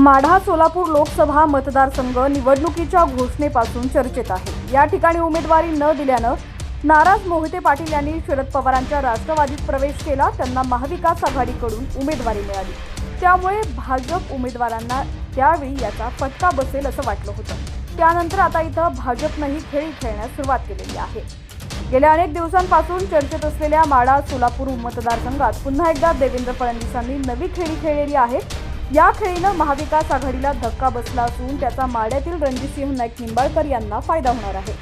माढा सोलापूर लोकसभा मतदारसंघ निवडणुकीच्या घोषणेपासून चर्चेत आहे. या ठिकाणी उमेदवारी न दिल्यानं नाराज मोहिते पाटील यांनी शरद पवारांच्या राष्ट्रवादीत प्रवेश केला. त्यांना महाविकास आघाडीकडून उमेदवारी मिळाली. त्यामुळे भाजप उमेदवारांना त्यावेळी याचा फटका बसेल असं वाटलं होतं. त्यानंतर आता इथं भाजपनंही खेळी खेळण्यास सुरुवात केलेली आहे. गेल्या अनेक दिवसांपासून चर्चेत असलेल्या माडा सोलापूर मतदारसंघात पुन्हा एकदा देवेंद्र फडणवीसांनी नवी खेळी खेळलेली आहे. या खेळीनं महाविकास आघाडीला धक्का बसला असून त्याचा माड्यातील रणजितसिंह नाईक निंबाळकर यांना फायदा होणार आहे.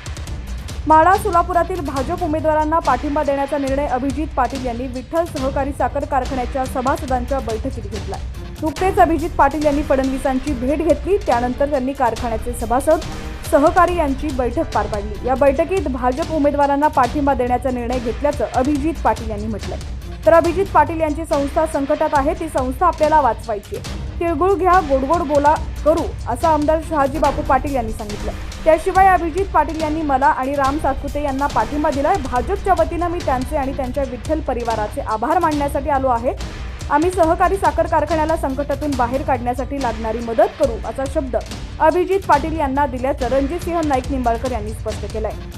माळा सोलापुरातील भाजप उमेदवारांना पाठिंबा देण्याचा निर्णय अभिजित पाटील यांनी विठ्ठल सहकारी साखर कारखान्याच्या सभासदांच्या बैठकीत घेतला. नुकतेच अभिजित पाटील यांनी फडणवीसांची भेट घेतली त्यानंतर त्यांनी कारखान्याचे सभासद सहकारी यांची बैठक पार पाडली. या बैठकीत भाजप उमेदवारांना पाठिंबा देण्याचा निर्णय घेतल्याचं अभिजित पाटील यांनी म्हटलंय. तर अभिजित पाटील यांची संस्था संकटात आहे. ती संस्था आपल्याला वाचवायची आहे. तिळगुळ घ्या गोडगोड बोला करू असं आमदार शहाजी बापू पाटील यांनी सांगितलं. त्याशिवाय अभिजित पाटील यांनी मला आणि राम सातपुते यांना पाठिंबा दिला भाजपच्या वतीनं मी त्यांचे आणि त्यांच्या विठ्ठल परिवाराचे आभार मानण्यासाठी आलो आहे. आम्ही सहकारी साखर कारखान्याला संकटातून बाहेर काढण्यासाठी लागणारी मदत करू असा शब्द अभिजित पाटील यांना दिल्याचं रणजितसिंह नाईक निंबाळकर यांनी स्पष्ट केलंय.